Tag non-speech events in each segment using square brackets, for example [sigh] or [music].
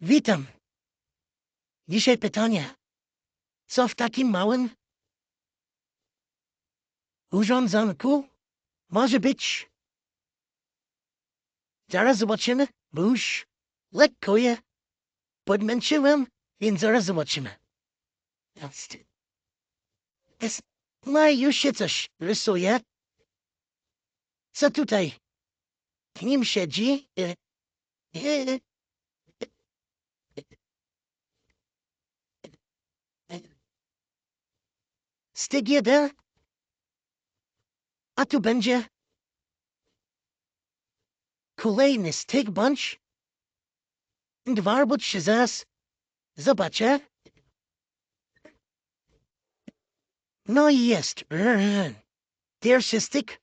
Witam. Dzisiaj pytanie. Co w takim małym urządzonku może być? Zaraz zobaczymy, bo już lekko je podmęczyłem, więc zaraz zobaczymy. Jest. No już się coś rysuje. Co tutaj w nim siedzi? Jeden. A tu będzie kolejny styk bądź dwa albo trzy zaraz zobaczę. No i jest. [clears throat] Pierwszy styk.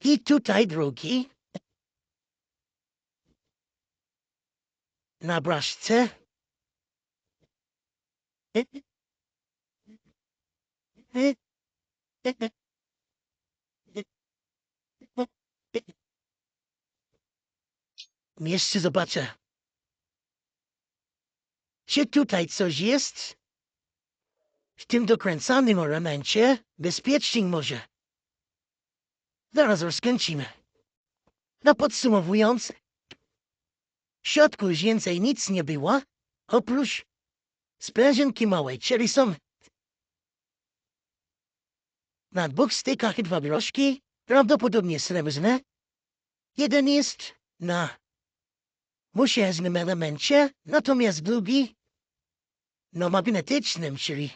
I tutaj drugi. Na braszce. Jeszcze zobaczę. Czy tutaj coś jest? W tym dokręcanym ornamencie bezpiecznik może. Zaraz rozkręcimy. No podsumowując, w środku już więcej nic nie było, oprócz sprężynki małej, czyli są na dwóch stykach dwa groszki, prawdopodobnie srebrne. Jeden jest na musieznym elemencie, natomiast drugi no magnetycznym, czyli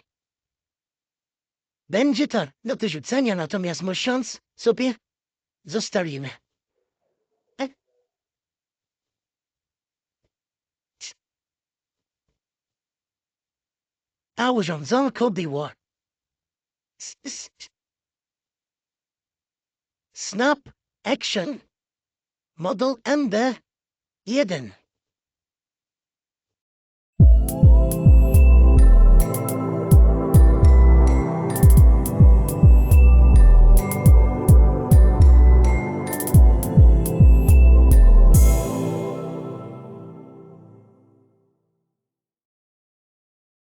będzie to do wyrzucenia, natomiast miesiąc sobie zostawimy. E? A urządzonko było Snap Action Model MB1